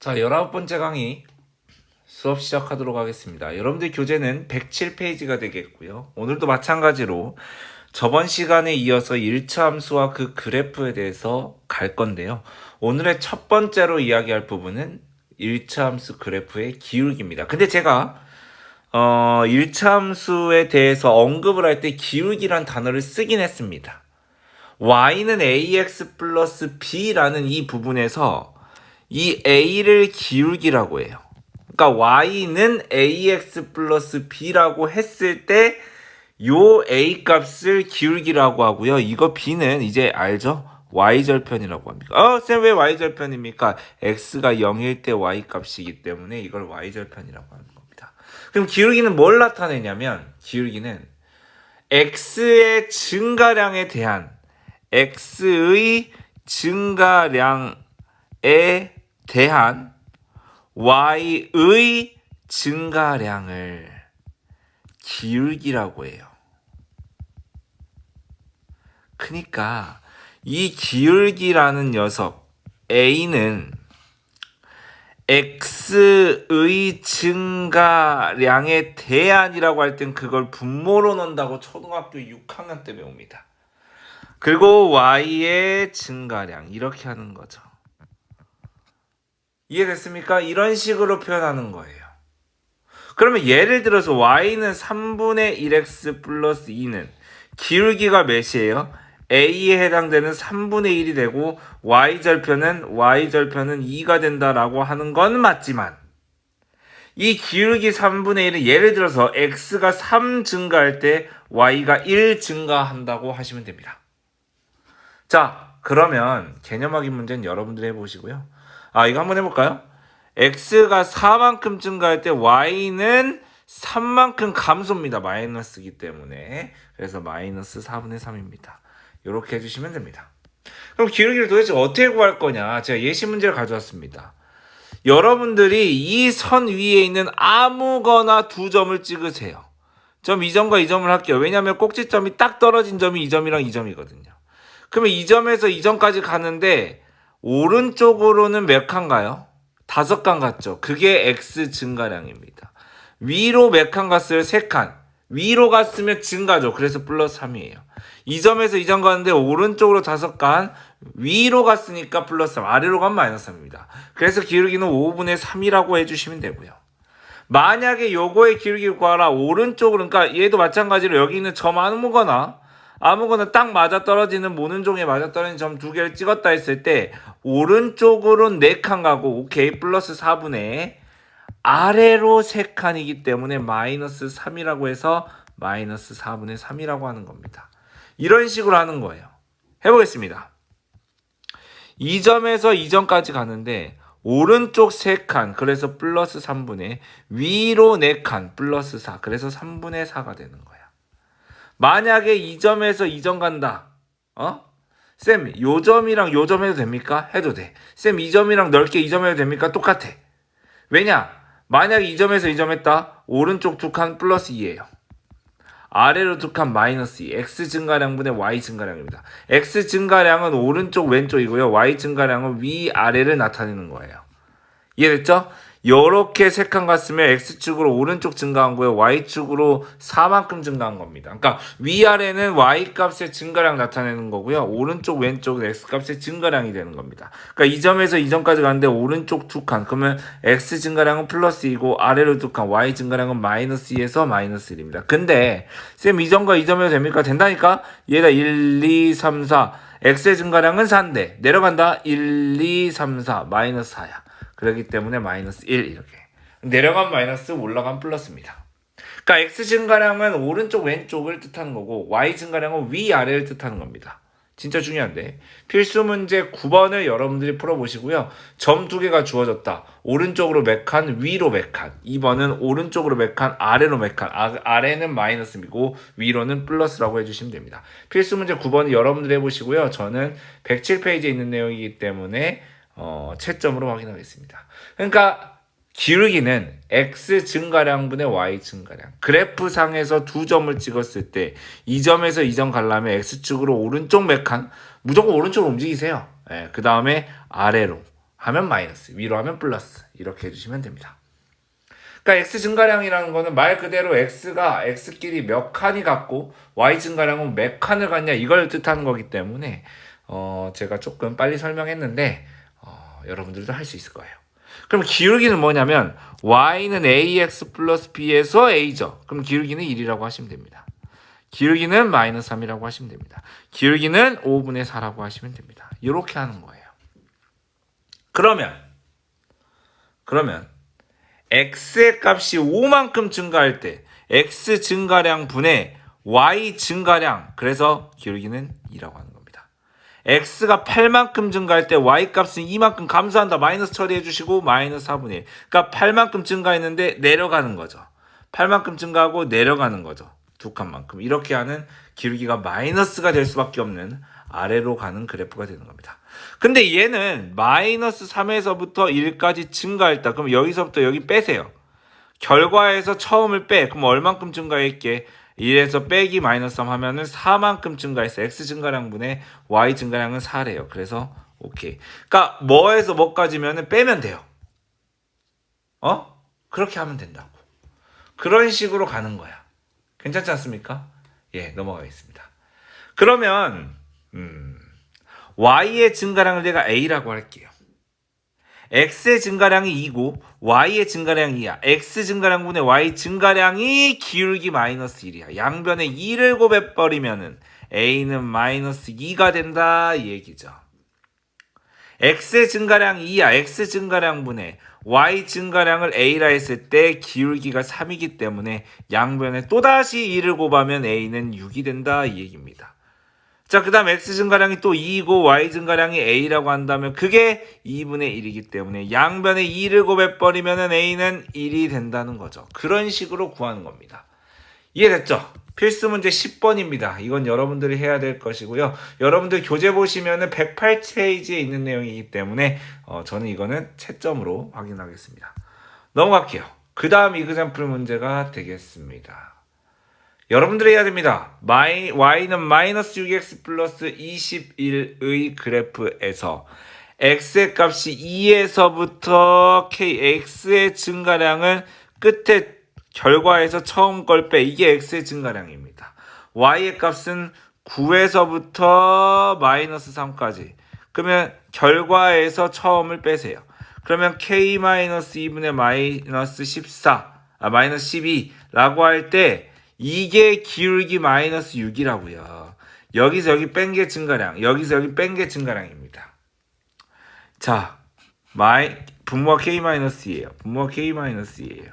자, 열아홉 번째 강의 수업 시작하도록 하겠습니다. 여러분들 교재는 107페이지가 되겠고요. 오늘도 마찬가지로 저번 시간에 이어서 1차 함수와 그 그래프에 대해서 갈 건데요. 오늘의 첫 번째로 이야기할 부분은 1차 함수 그래프의 기울기입니다. 근데 제가 어, 1차 함수에 대해서 언급을 할 때 기울기란 단어를 쓰긴 했습니다. y는 ax 플러스 b라는 이 부분에서 이 a를 기울기라고 해요. 그러니까 y는 ax 플러스 b라고 했을 때 요 a 값을 기울기라고 하고요. 이거 b는 이제 알죠? y절편이라고 합니다. 어, 쌤 왜 y절편입니까? x가 0일 때 y 값이기 때문에 이걸 y절편이라고 하는 겁니다. 그럼 기울기는 뭘 나타내냐면 기울기는 x의 증가량에 대한 x의 증가량에 대한 y의 증가량을 기울기라고 해요. 그러니까 이 기울기라는 녀석 a는 x의 증가량에 대한이라고 할 땐 그걸 분모로 넣는다고 초등학교 6학년 때 배웁니다. 그리고 y의 증가량 이렇게 하는 거죠. 이해됐습니까? 이런 식으로 표현하는 거예요. 그러면 예를 들어서 y는 3분의 1x 플러스 2는 기울기가 몇이에요? a에 해당되는 3분의 1이 되고 y절편은 y절편은 2가 된다라고 하는 건 맞지만 이 기울기 3분의 1은 예를 들어서 x가 3 증가할 때 y가 1 증가한다고 하시면 됩니다. 자, 그러면 개념 확인 문제는 여러분들이 해보시고요. 아, 이거 한번 해볼까요? x가 4만큼 증가할 때 y는 3만큼 감소입니다. 마이너스이기 때문에. 그래서 마이너스 4분의 3입니다. 이렇게 해주시면 됩니다. 그럼 기울기를 도대체 어떻게 구할 거냐? 제가 예시 문제를 가져왔습니다. 여러분들이 이 선 위에 있는 아무거나 두 점을 찍으세요. 점이 점과 이 점을 할게요. 왜냐하면 꼭지점이 딱 떨어진 점이 이 점이랑 이 점이거든요. 그러면 이 점에서 이 점까지 가는데 오른쪽으로는 몇 칸가요? 다섯 칸 갔죠. 그게 x 증가량입니다. 위로 몇 칸 갔어요? 세 칸. 위로 갔으면 증가죠. 그래서 플러스 3이에요. 이 점에서 이 점 가는데 오른쪽으로 다섯 칸, 위로 갔으니까 플러스 3, 아래로 가면 마이너스 3입니다. 그래서 기울기는 5분의 3이라고 해주시면 되고요. 만약에 요거의 기울기를 구하라 오른쪽으로 그러니까 얘도 마찬가지로 여기 있는 점 아무거나 아무거나 딱 맞아 떨어지는 모는 종에 맞아 떨어지는 점두 개를 찍었다 했을 때 오른쪽으로 네칸 가고 오케이 플러스 4분의 아래로 세 칸이기 때문에 마이너스 3이라고 해서 마이너스 4분의 3이라고 하는 겁니다. 이런 식으로 하는 거예요. 해보겠습니다. 이 점에서 이 점까지 가는데 오른쪽 3칸 그래서 플러스 3분의 위로 4칸 플러스 4 그래서 3분의 4가 되는 거야. 만약에 이 점에서 이 점 간다. 어? 쌤, 요 점이랑 요 점 해도 됩니까? 해도 돼. 쌤, 이 점이랑 넓게 이 점 해도 됩니까? 똑같아. 왜냐? 만약에 이 점에서 이 점 했다. 오른쪽 두 칸 플러스 2예요. 아래로 두 칸 마이너스 2. x 증가량분의 y 증가량입니다. x 증가량은 오른쪽 왼쪽이고요. y 증가량은 위 아래를 나타내는 거예요. 이해됐죠? 요렇게 세칸 갔으면 x축으로 오른쪽 증가한 거예요. y축으로 4만큼 증가한 겁니다. 그러니까 위아래는 y값의 증가량 나타내는 거고요. 오른쪽 왼쪽은 x값의 증가량이 되는 겁니다. 그러니까 이 점에서 이 점까지 가는데 오른쪽 두 칸. 그러면 x 증가량은 플러스 2고 아래로 두 칸. y 증가량은 마이너스 2에서 마이너스 1입니다. 근데 쌤 이 점과 이 점에도 됩니까? 된다니까? 얘가 1, 2, 3, 4. x의 증가량은 4인데 내려간다. 1, 2, 3, 4. 마이너스 4야. 그렇기 때문에 마이너스 1 이렇게 내려간 마이너스 올라간 플러스입니다. 그러니까 x 증가량은 오른쪽 왼쪽을 뜻하는 거고 y 증가량은 위아래를 뜻하는 겁니다. 진짜 중요한데 필수 문제 9번을 여러분들이 풀어보시고요. 점 두 개가 주어졌다. 오른쪽으로 몇 칸, 위로 몇 칸. 2번은 오른쪽으로 몇 칸, 아래로 몇 칸. 아, 아래는 마이너스이고 위로는 플러스라고 해주시면 됩니다. 필수 문제 9번을 여러분들이 해보시고요. 저는 107페이지에 있는 내용이기 때문에 어, 채점으로 확인하겠습니다. 그러니까 기울기는 x 증가량분의 y 증가량. 그래프 상에서 두 점을 찍었을 때 이 점에서 이점 가려면 x축으로 오른쪽 몇 칸? 무조건 오른쪽으로 움직이세요. 예, 그 다음에 아래로 하면 마이너스, 위로 하면 플러스 이렇게 해주시면 됩니다. 그러니까 x 증가량이라는 거는 말 그대로 x가 x끼리 몇 칸이 같고 y 증가량은 몇 칸을 갖냐 이걸 뜻하는 거기 때문에 어 제가 조금 빨리 설명했는데 어 여러분들도 할 수 있을 거예요. 그럼 기울기는 뭐냐면 y는 ax 플러스 b에서 a죠. 그럼 기울기는 1이라고 하시면 됩니다. 기울기는 마이너스 3이라고 하시면 됩니다. 기울기는 5분의 4라고 하시면 됩니다. 이렇게 하는 거예요. 그러면 그러면 x의 값이 5만큼 증가할 때 x 증가량 분의 y 증가량 그래서 기울기는 2라고 하는 겁니다. X가 8만큼 증가할 때 y 값은 2만큼 감소한다. 마이너스 처리해 주시고 마이너스 4분의 1. 그러니까 8만큼 증가했는데 내려가는 거죠. 8만큼 증가하고 내려가는 거죠. 두 칸만큼. 이렇게 하는 기울기가 마이너스가 될 수밖에 없는 아래로 가는 그래프가 되는 겁니다. 근데 얘는 마이너스 3에서부터 1까지 증가했다. 그럼 여기서부터 여기 빼세요. 결과에서 처음을 빼. 그럼 얼만큼 증가했게? 1에서 빼기 마이너스 3 하면은 4만큼 증가했어. x 증가량분의 y 증가량은 4래요. 그래서 오케이. 그러니까 뭐에서 뭐까지면은 빼면 돼요. 어? 그렇게 하면 된다고. 그런 식으로 가는 거야. 괜찮지 않습니까? 예, 넘어가겠습니다. 그러면 음, y의 증가량을 내가 a라고 할게요. X의 증가량이 2고 y의 증가량이 2야. x 증가량분의 y 증가량이 기울기 마이너스 1이야. 양변에 2를 곱해버리면은 a는 마이너스 2가 된다 이 얘기죠. x의 증가량 2야. x 증가량분의 y 증가량을 a라 했을 때 기울기가 3이기 때문에 양변에 또다시 2를 곱하면 a는 6이 된다 이 얘기입니다. 자, 그 다음 x 증가량이 또 2이고 y 증가량이 a라고 한다면 그게 2분의 1이기 때문에 양변에 2를 곱해버리면 a는 1이 된다는 거죠. 그런 식으로 구하는 겁니다. 이해됐죠? 필수 문제 10번입니다. 이건 여러분들이 해야 될 것이고요. 여러분들 교재 보시면은 108페이지에 있는 내용이기 때문에 어, 저는 이거는 채점으로 확인하겠습니다. 넘어갈게요. 그 다음 이그샘플 문제가 되겠습니다. 여러분들이 해야 됩니다. y는 마이너스 6x 플러스 21의 그래프에서 x의 값이 2에서부터 kx의 증가량을 끝에 결과에서 처음 걸 빼 이게 x의 증가량입니다. y의 값은 9에서부터 마이너스 3까지 그러면 결과에서 처음을 빼세요. 그러면 k-2분의 마이너스 14, 아, 마이너스 12라고 할 때 이게 기울기 마이너스 6이라고요. 여기서 여기 뺀 게 증가량, 여기서 여기 뺀 게 증가량입니다. 자, 마이, 분모가 k-2예요. 분모가 k-2예요.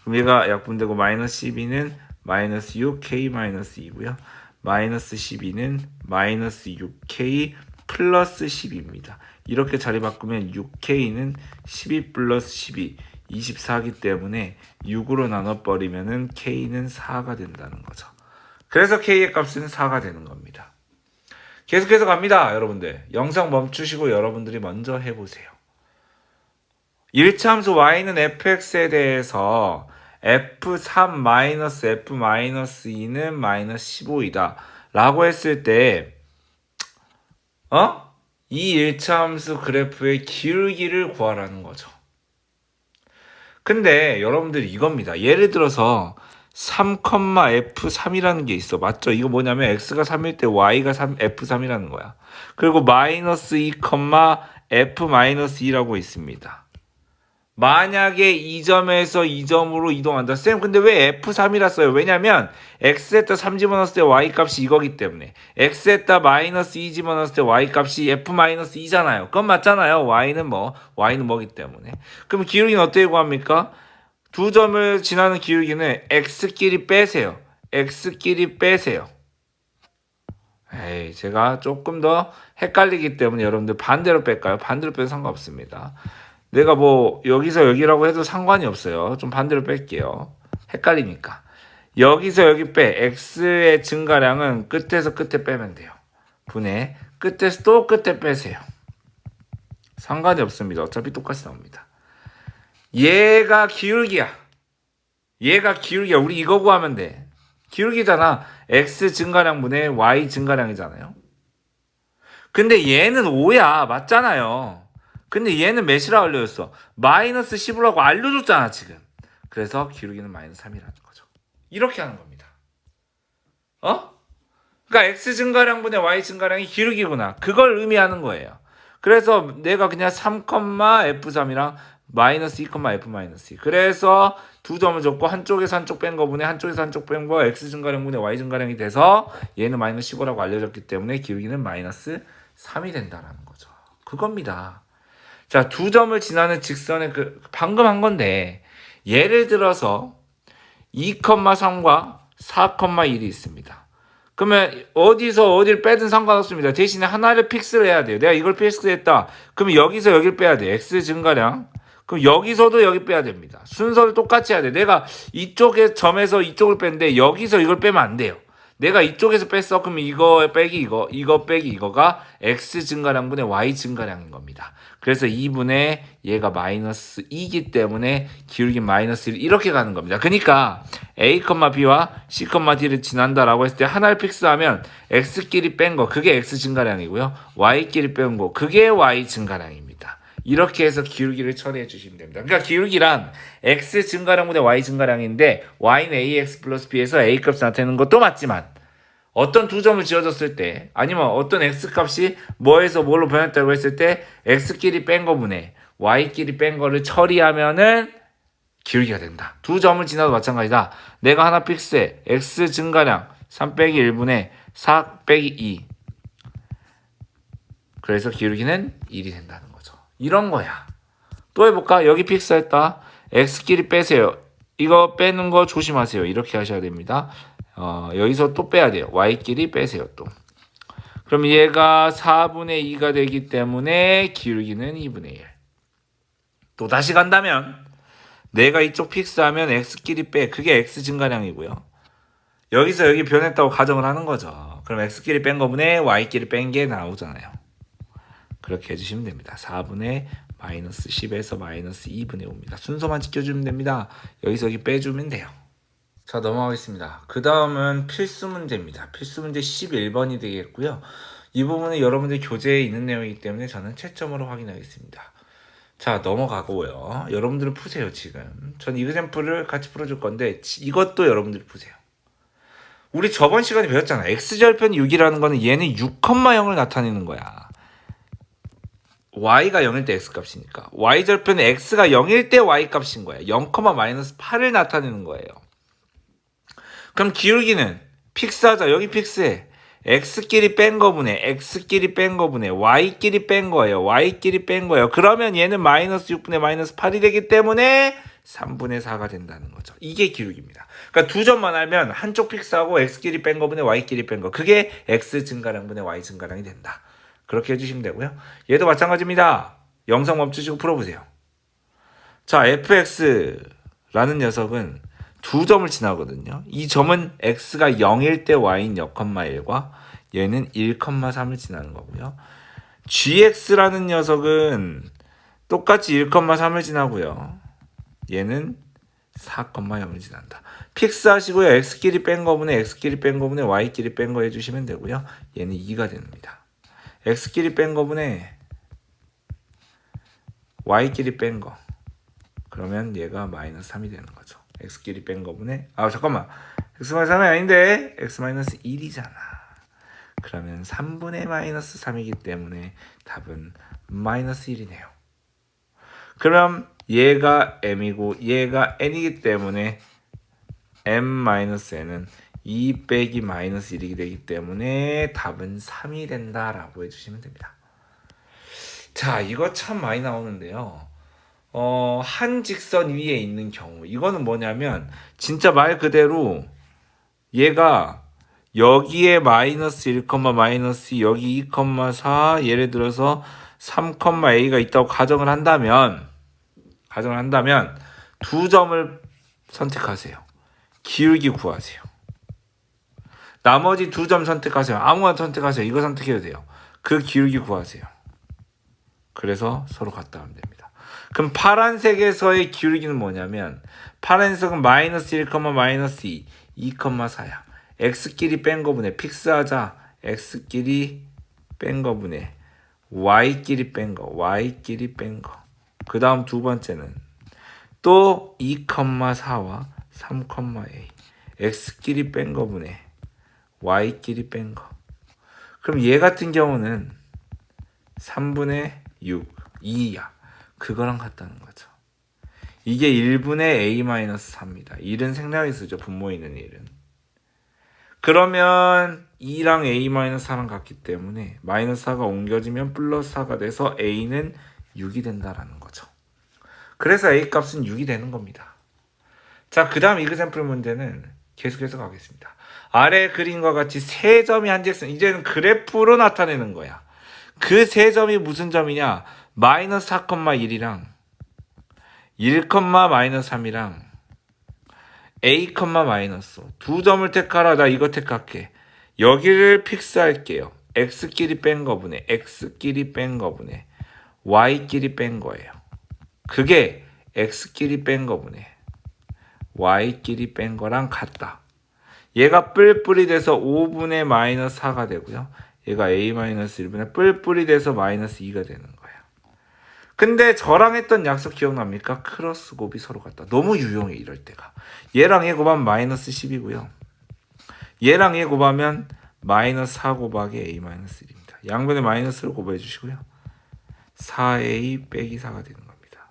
그럼 얘가 약분되고 마이너스 12는 마이너스 6k 마이너스 2고요. 마이너스 12는 마이너스 6k 플러스 10입니다. 이렇게 자리 바꾸면 6k는 12 플러스 12, 24기 때문에 6으로 나눠버리면은 k는 4가 된다는 거죠. 그래서 k의 값은 4가 되는 겁니다. 계속해서 갑니다, 여러분들. 영상 멈추시고 여러분들이 먼저 해보세요. 1차 함수 y는 fx에 대해서 f3 마이너스 f 마이너스 2는 마이너스 15이다. 라고 했을 때, 어? 이 1차 함수 그래프의 기울기를 구하라는 거죠. 근데 여러분들이 이겁니다. 예를 들어서 3,f3이라는 게 있어. 맞죠? 이거 뭐냐면 x가 3일 때 y가 3, f3이라는 거야. 그리고 마이너스 2, f-2라고 있습니다. 만약에 이 점에서 이 점으로 이동한다. 쌤, 근데 왜 F3이라 써요? 왜냐면, X에다 3 집어넣었을 때 Y 값이 이거기 때문에. X에다 마이너스 2 집어넣었을 때 Y 값이 F-2잖아요. 그건 맞잖아요. Y는 뭐, Y는 뭐기 때문에. 그럼 기울기는 어떻게 구합니까? 두 점을 지나는 기울기는 X끼리 빼세요. X끼리 빼세요. 에이, 제가 조금 더 헷갈리기 때문에 여러분들 반대로 뺄까요? 반대로 빼도 상관없습니다. 내가 뭐 여기서 여기라고 해도 상관이 없어요. 좀 반대로 뺄게요. 헷갈리니까. 여기서 여기 빼. x의 증가량은 끝에서 끝에 빼면 돼요. 분의 끝에서 또 끝에 빼세요. 상관이 없습니다. 어차피 똑같이 나옵니다. 얘가 기울기야. 얘가 기울기야. 우리 이거 구하면 돼. 기울기잖아. x 증가량 분의 y 증가량이잖아요. 근데 얘는 5야. 맞잖아요. 근데 얘는 몇이라 알려줬어? 마이너스 10이라고 알려줬잖아 지금. 그래서 기울기는 마이너스 3이라는 거죠. 이렇게 하는 겁니다. 어? 그러니까 x 증가량분의 y 증가량이 기울기구나. 그걸 의미하는 거예요. 그래서 내가 그냥 3, f3이랑 마이너스 2, f 마이너스 2. 그래서 두 점을 줬고 한쪽에서 한쪽 뺀 거분에 한쪽에서 한쪽 뺀 거 x 증가량분의 y 증가량이 돼서 얘는 마이너스 15라고 알려졌기 때문에 기울기는 마이너스 3이 된다라는 거죠. 그겁니다. 자, 두 점을 지나는 직선의 그 방금 한 건데 예를 들어서 2,3과 4,1이 있습니다. 그러면 어디서 어디를 빼든 상관없습니다. 대신에 하나를 픽스를 해야 돼요. 내가 이걸 픽스했다. 그럼 여기서 여기를 빼야 돼. x 증가량. 그럼 여기서도 여기 빼야 됩니다. 순서를 똑같이 해야 돼. 내가 이쪽에 점에서 이쪽을 뺐는데 여기서 이걸 빼면 안 돼요. 내가 이쪽에서 뺐어. 그럼 이거 빼기 이거, 이거 빼기 이거가 x 증가량분의 y 증가량인 겁니다. 그래서 2분의 얘가 마이너스 2기 때문에 기울기 마이너스 1 이렇게 가는 겁니다. 그러니까 a, b와 c, d를 지난다라고 했을 때 하나를 픽스하면 x끼리 뺀 거 그게 x 증가량이고요. y끼리 뺀 거 그게 y 증가량입니다. 이렇게 해서 기울기를 처리해 주시면 됩니다. 그러니까 기울기란 x 증가량분의 y 증가량인데 y는 ax 플러스 b에서 a 값이 나타내는 것도 맞지만 어떤 두 점을 지어줬을 때 아니면 어떤 x 값이 뭐에서 뭘로 변했다고 했을 때 x끼리 뺀 거분에 y끼리 뺀 거를 처리하면은 기울기가 된다. 두 점을 지나도 마찬가지다. 내가 하나 픽스해. x 증가량 3 빼기 1분의 4 빼기 2. 그래서 기울기는 1이 된다는. 이런 거야. 또 해볼까? 여기 픽스했다. x끼리 빼세요. 이거 빼는 거 조심하세요. 이렇게 하셔야 됩니다. 어, 여기서 또 빼야 돼요. y끼리 빼세요. 또. 그럼 얘가 4분의 2가 되기 때문에 기울기는 2분의 1. 또 다시 간다면 내가 이쪽 픽스하면 x끼리 빼. 그게 x 증가량이고요. 여기서 여기 변했다고 가정을 하는 거죠. 그럼 x끼리 뺀 거분에 y끼리 뺀 게 나오잖아요. 그렇게 해주시면 됩니다. 4분의 마이너스 10에서 마이너스 2분의 5입니다. 순서만 지켜주면 됩니다. 여기서 여기 빼주면 돼요. 자 넘어가겠습니다. 그 다음은 필수 문제입니다. 필수 문제 11번이 되겠고요. 이 부분은 여러분들 교재에 있는 내용이기 때문에 저는 채점으로 확인하겠습니다. 자 넘어가고요. 여러분들은 푸세요 지금. 전 이그샘플을 같이 풀어줄 건데 이것도 여러분들이 푸세요. 우리 저번 시간에 배웠잖아. x절편 6이라는 거는 얘는 6,0을 나타내는 거야. Y가 0일 때 x 값이니까 y절편은 x가 0일 때 y 값인 거예요. 0, 마이너스 8을 나타내는 거예요. 그럼 기울기는 픽스하자. 여기 픽스해. x끼리 뺀 거분에 x끼리 뺀 거분에 y끼리 뺀 거예요. y끼리 뺀 거예요. 그러면 얘는 마이너스 6분의 마이너스 8이 되기 때문에 3분의 4가 된다는 거죠. 이게 기울기입니다. 그러니까 두 점만 알면 한쪽 픽스하고 x끼리 뺀 거분에 y끼리 뺀 거. 그게 x 증가량분의 y 증가량이 된다. 그렇게 해주시면 되고요. 얘도 마찬가지입니다. 영상 멈추시고 풀어보세요. 자, fx라는 녀석은 두 점을 지나거든요. 이 점은 x가 0일 때 y인 0,1과 얘는 1,3을 지나는 거고요. gx라는 녀석은 똑같이 1,3을 지나고요. 얘는 4,0을 지난다. 픽스 하시고요. x끼리 뺀 거분에 x끼리 뺀 거분에 y끼리 뺀 거 해주시면 되고요. 얘는 2가 됩니다. X끼리 뺀 거분에 y끼리 뺀 거. 그러면 얘가 마이너스 3이 되는 거죠. x끼리 뺀 거분에 아 잠깐만 x 마이너스 3이 아닌데 x 마이너스 1이잖아. 그러면 3분의 마이너스 3이기 때문에 답은 마이너스 1이네요. 그럼 얘가 m이고 얘가 n이기 때문에 m 마이너스 n은 2 빼기 마이너스 1이 되기 때문에 답은 3이 된다라고 해주시면 됩니다. 자, 이거 참 많이 나오는데요. 어, 한 직선 위에 있는 경우. 이거는 뭐냐면, 진짜 말 그대로 얘가 여기에 마이너스 1, 마이너스 2, 여기 2,4, 예를 들어서 3,a가 있다고 가정을 한다면, 가정을 한다면, 두 점을 선택하세요. 기울기 구하세요. 나머지 두 점 선택하세요. 아무거나 선택하세요. 이거 선택해도 돼요. 그 기울기 구하세요. 그래서 서로 갖다 하면 됩니다. 그럼 파란색에서의 기울기는 뭐냐면 파란색은 마이너스 1, 마이너스 2, 2,4야. x끼리 뺀 거분에 픽스하자. x끼리 뺀 거분에 y끼리 뺀 거, y끼리 뺀 거. 그 다음 두 번째는 또 2,4와 3,a x끼리 뺀 거분에 y끼리 뺀 거. 그럼 얘 같은 경우는 3분의 6, 2야. 그거랑 같다는 거죠. 이게 1분의 a-4입니다. 1은 생략이 쓰죠. 분모 있는 1은. 그러면 2랑 a-4랑 같기 때문에 마이너스 4가 옮겨지면 플러스 4가 돼서 a는 6이 된다라는 거죠. 그래서 a 값은 6이 되는 겁니다. 자, 그 다음 이그 샘플 문제는 계속해서 가겠습니다. 아래 그림과 같이 세 점이 한직선, 이제는 그래프로 나타내는 거야. 그 세 점이 무슨 점이냐? 마이너스 4,1이랑 1, 마이너스 3이랑 a, 마이너스 두 점을 택하라. 나 이거 택할게. 여기를 픽스할게요. x끼리 뺀 거분에 x끼리 뺀 거분에 y끼리 뺀 거예요. 그게 x끼리 뺀 거분에 y끼리 뺀 거랑 같다. 얘가 뿔뿔이 돼서 5분의 마이너스 4가 되고요. 얘가 a 마이너스 1분의 뿔뿔이 돼서 마이너스 2가 되는 거예요. 근데 저랑 했던 약속 기억납니까? 크로스 곱이 서로 같다. 너무 유용해 이럴 때가. 얘랑 얘 곱하면 마이너스 10이고요. 얘랑 얘 곱하면 마이너스 4 곱하기 a 마이너스 1입니다. 양변에 마이너스를 곱해 주시고요. 4a 빼기 4가 되는 겁니다.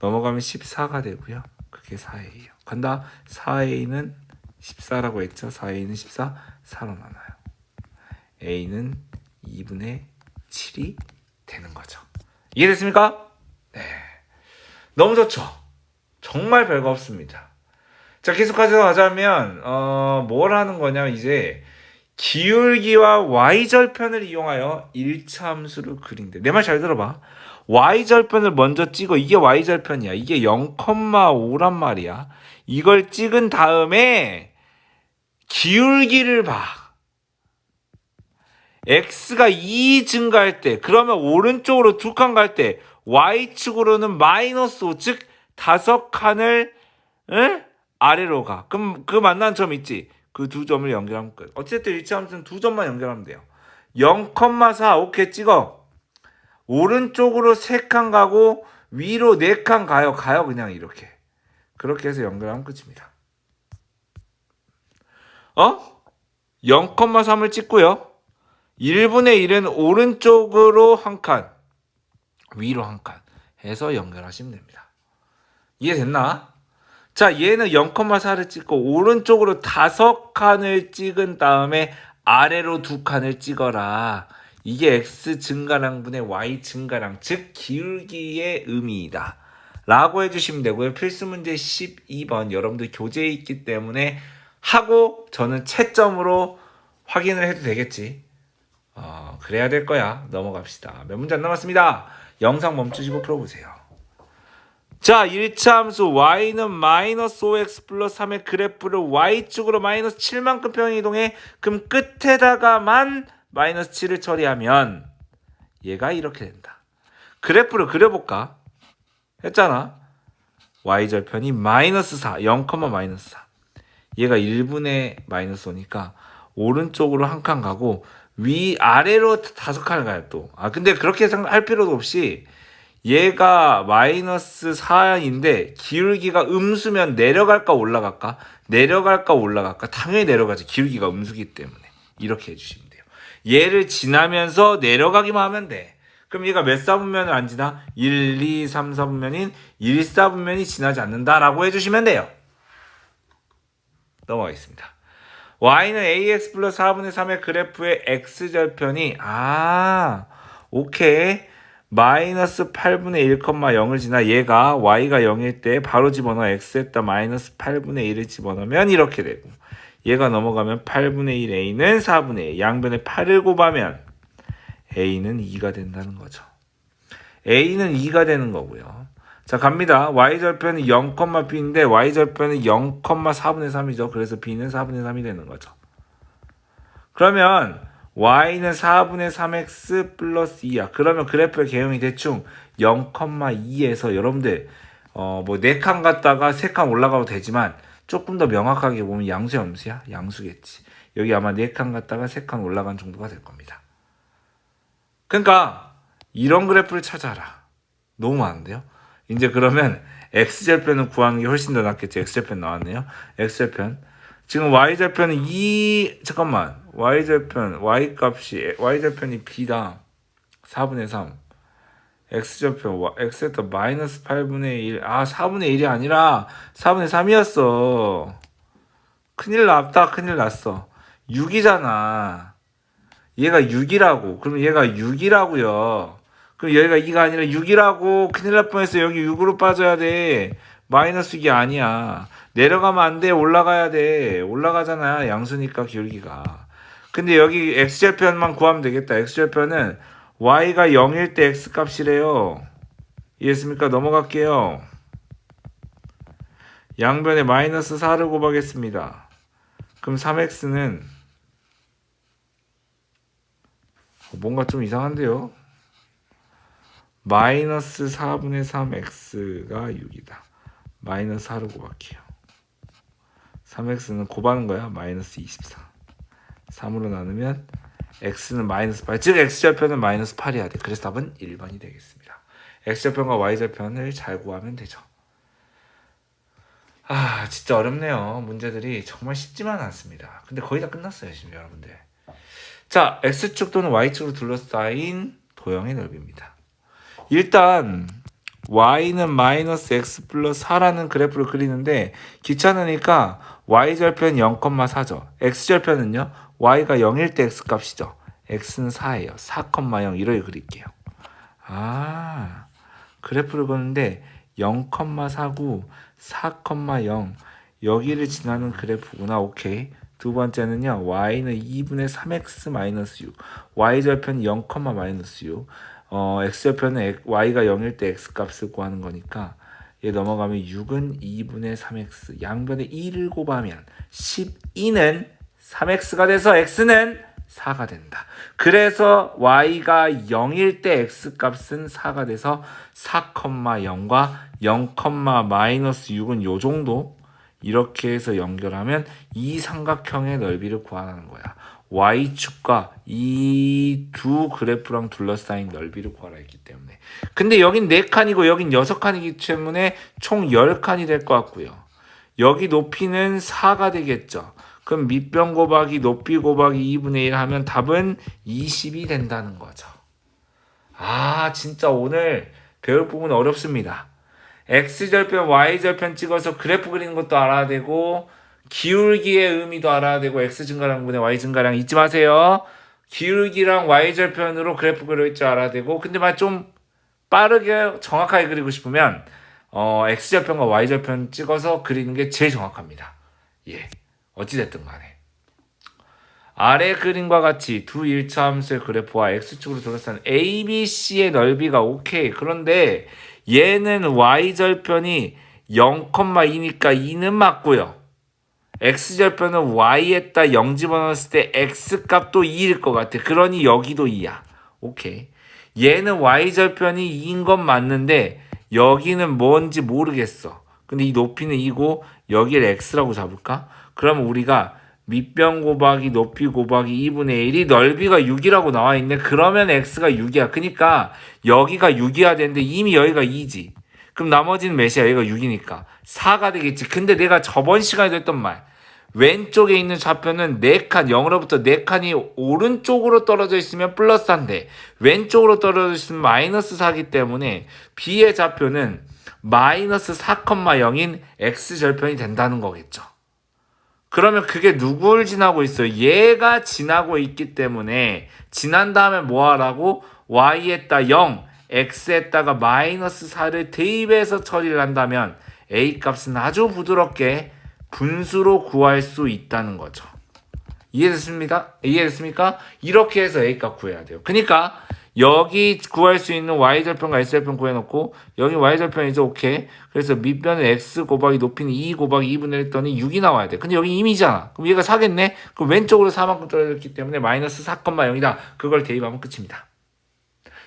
넘어가면 14가 되고요. 그게 4a예요. 간다. 4a는 14라고 했죠. 4a는 14, 4로 나눠요. a는 2분의 7이 되는 거죠. 이해됐습니까? 네. 너무 좋죠? 정말 별거 없습니다. 자, 계속해서 가자면, 어, 뭘 하는 거냐, 이제, 기울기와 y절편을 이용하여 1차 함수를 그린대. 내 말 잘 들어봐. y절편을 먼저 찍어. 이게 y절편이야. 이게 0,5란 말이야. 이걸 찍은 다음에 기울기를 봐. x가 2 증가할 때, 그러면 오른쪽으로 두 칸 갈 때, y축으로는 마이너스 5, 즉, 다섯 칸을, 응? 아래로 가. 그럼 그 만난 점 있지? 그 두 점을 연결하면 끝. 어쨌든 일치함수는 두 점만 연결하면 돼요. 0,4 오케이 찍어. 오른쪽으로 세 칸 가고 위로 네 칸 가요. 가요 그냥 이렇게. 그렇게 해서 연결하면 끝입니다. 어? 0,3을 찍고요. 1분의 1은 오른쪽으로 한 칸, 위로 한 칸 해서 연결하시면 됩니다. 이해됐나? 자, 얘는 0,4를 찍고 오른쪽으로 다섯 칸을 찍은 다음에 아래로 두 칸을 찍어라. 이게 x 증가량분의 y 증가량, 즉 기울기의 의미이다. 라고 해주시면 되고요. 필수 문제 12번 여러분들 교재에 있기 때문에 하고 저는 채점으로 확인을 해도 되겠지. 어, 그래야 될 거야. 넘어갑시다. 몇 문제 안 남았습니다. 영상 멈추시고 풀어보세요. 자, 1차 함수 y는 마이너스 5x 플러스 3의 그래프를 y축으로 마이너스 7만큼 평행 이동해 그럼 끝에다가만 마이너스 7을 처리하면 얘가 이렇게 된다. 그래프를 그려볼까? 했잖아. y절편이 마이너스 4, 0, 마이너스 4. 얘가 1분의 마이너스 5니까 오른쪽으로 한 칸 가고 위 아래로 다섯 칸을 가요 또. 아 근데 그렇게 생각할 필요도 없이 얘가 마이너스 4인데 기울기가 음수면 내려갈까 올라갈까? 내려갈까 올라갈까? 당연히 내려가지. 기울기가 음수기 때문에. 이렇게 해주시면 돼요. 얘를 지나면서 내려가기만 하면 돼. 그럼 얘가 몇 사분면을 안 지나? 1, 2, 3, 4분면인 1, 4분면이 지나지 않는다라고 해주시면 돼요. 넘어가겠습니다. y는 ax 플러스 4분의 3의 그래프의 x절편이 아 오케이 마이너스 8분의 1,0을 지나 얘가 y가 0일 때 바로 집어넣어 x에다 마이너스 8분의 1을 집어넣으면 이렇게 되고 얘가 넘어가면 8분의 1 a는 4분의 1 양변에 8을 곱하면 a는 2가 된다는 거죠. a는 2가 되는 거고요. 자 갑니다. y절편이 0,b인데 y절편은 0,4분의 3이죠. 그래서 b는 4분의 3이 되는 거죠. 그러면 y는 4분의 3x 플러스 2야. 그러면 그래프의 개형이 대충 0,2에서 여러분들 어뭐 4칸 갔다가 3칸 올라가도 되지만 조금 더 명확하게 보면 양수 염수야? 양수겠지. 여기 아마 4칸 갔다가 3칸 올라간 정도가 될 겁니다. 그러니까 이런 그래프를 찾아라. 너무 많은데요? 이제 그러면 x절편을 구하는 게 훨씬 더 낫겠죠. x절편 나왔네요. x절편. 지금 y절편은 2 잠깐만. y절편 y 값이 y절편이 b다. 4분의 3. x절편 x에다 마이너스 8분의 1. 아 4분의 1이 아니라 4분의 3이었어. 큰일 났다. 큰일 났어. 6이잖아. 얘가 6이라고. 그럼 얘가 6이라고요. 그럼 여기가 2가 아니라 6이라고. 큰일 날 뻔했어. 여기 6으로 빠져야 돼. 마이너스 6이 아니야. 내려가면 안 돼. 올라가야 돼. 올라가잖아. 양수니까 기울기가. 근데 여기 x절편만 구하면 되겠다. x절편은 y가 0일 때 x 값이래요. 이해했습니까? 넘어갈게요. 양변에 마이너스 4를 곱하겠습니다. 그럼 3x는 뭔가 좀 이상한데요? 마이너스 4분의 3x가 6이다. 마이너스 4를 곱할게요. 3x는 곱하는 거야. 마이너스 24. 3으로 나누면 x는 마이너스 8. 즉 x절편은 마이너스 8이어야 돼. 그래서 답은 1번이 되겠습니다. x절편과 y절편을 잘 구하면 되죠. 아 진짜 어렵네요. 문제들이 정말 쉽지만 않습니다. 근데 거의 다 끝났어요 지금 여러분들. 자 x축 또는 y축으로 둘러싸인 도형의 넓이입니다. 일단 y는 마이너스 x 플러스 4라는 그래프를 그리는데 귀찮으니까 y절편 0,4죠. x절편은요. y가 0일 때 x 값이죠. x는 4예요. 4,0 이렇게 그릴게요. 아 그래프를 그리는데 0,49 4,0 여기를 지나는 그래프구나. 오케이. 두 번째는요. y는 2분의 3x 마이너스 6. y절편이 0, 마이너스 6. 어, x절편은 x- y가 0일 때 x 값을 구하는 거니까 얘 넘어가면 6은 2분의 3x. 양변에 1을 곱하면 12는 3x가 돼서 x는 4가 된다. 그래서 y가 0일 때 x 값은 4가 돼서 4,0과 0, 마이너스 6은 요 정도 이렇게 해서 연결하면 이 삼각형의 넓이를 구하는 거야. y축과 이 두 그래프랑 둘러싸인 넓이를 구하라 했기 때문에. 근데 여긴 4칸이고 여긴 6칸이기 때문에 총 10칸이 될 것 같고요. 여기 높이는 4가 되겠죠. 그럼 밑변 곱하기 높이 곱하기 2분의 1 하면 답은 20이 된다는 거죠. 아, 진짜 오늘 배울 부분 어렵습니다. x절편, y절편 찍어서 그래프 그리는 것도 알아야 되고 기울기의 의미도 알아야 되고 x 증가량 분의 y 증가량 잊지 마세요. 기울기랑 y절편으로 그래프 그릴 줄 알아야 되고 근데 막 좀 빠르게 정확하게 그리고 싶으면 어, x절편과 y절편 찍어서 그리는 게 제일 정확합니다. 예. 어찌됐든 간에. 아래 그림과 같이 두 일차 함수의 그래프와 x축으로 둘러싼 ABC의 넓이가 오케이. 그런데 얘는 y절편이 0,2니까 2는 맞고요. X절편은 y에다 0 집어넣었을 때 x값도 2일 것 같아. 그러니 여기도 2야. 오케이. 얘는 y절편이 2인 건 맞는데 여기는 뭔지 모르겠어. 근데 이 높이는 2고 여기를 x라고 잡을까? 그러면 우리가 밑변 곱하기 높이 곱하기 2분의 1이 넓이가 6이라고 나와 있네. 그러면 x가 6이야. 그러니까 여기가 6이어야 되는데 이미 여기가 2지. 그럼 나머지는 몇이야? 여기가 6이니까 4가 되겠지. 근데 내가 저번 시간에 했던 말 왼쪽에 있는 좌표는 4칸, 0으로부터 4칸이 오른쪽으로 떨어져 있으면 플러스 한데 왼쪽으로 떨어져 있으면 마이너스 4기 때문에 B의 좌표는 마이너스 4,0인 X절편이 된다는 거겠죠. 그러면 그게 누굴 지나고 있어요? 얘가 지나고 있기 때문에 지난 다음에 뭐 하라고? y에다 0, x에다가 마이너스 4를 대입해서 처리를 한다면 a 값은 아주 부드럽게 분수로 구할 수 있다는 거죠. 이해됐습니까? 이해됐습니까? 이렇게 해서 a 값 구해야 돼요. 그러니까 여기 구할 수 있는 y절편과 x절편 구해놓고 여기 y절편이죠. 오케이. 그래서 밑변은 x 곱하기 높이는 2 곱하기 2분의 1 했더니 6이 나와야 돼. 근데 여기 2이잖아. 그럼 얘가 4겠네? 그럼 왼쪽으로 4만큼 떨어졌기 때문에 마이너스 4,0이다. 그걸 대입하면 끝입니다.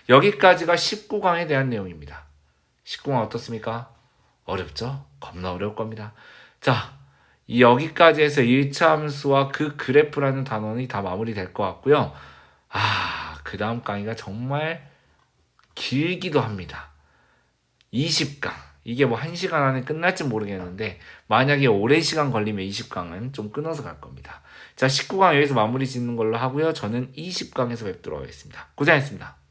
여기까지가 19강에 대한 내용입니다. 19강 어떻습니까? 어렵죠? 겁나 어려울 겁니다. 자, 이 여기까지 해서 1차 함수와 그 그래프라는 단원이 다 마무리될 것 같고요. 아, 그 다음 강의가 정말 길기도 합니다. 20강. 이게 뭐 1시간 안에 끝날지 모르겠는데 만약에 오랜 시간 걸리면 20강은 좀 끊어서 갈 겁니다. 자, 19강 여기서 마무리 짓는 걸로 하고요. 저는 20강에서 뵙도록 하겠습니다. 고생했습니다.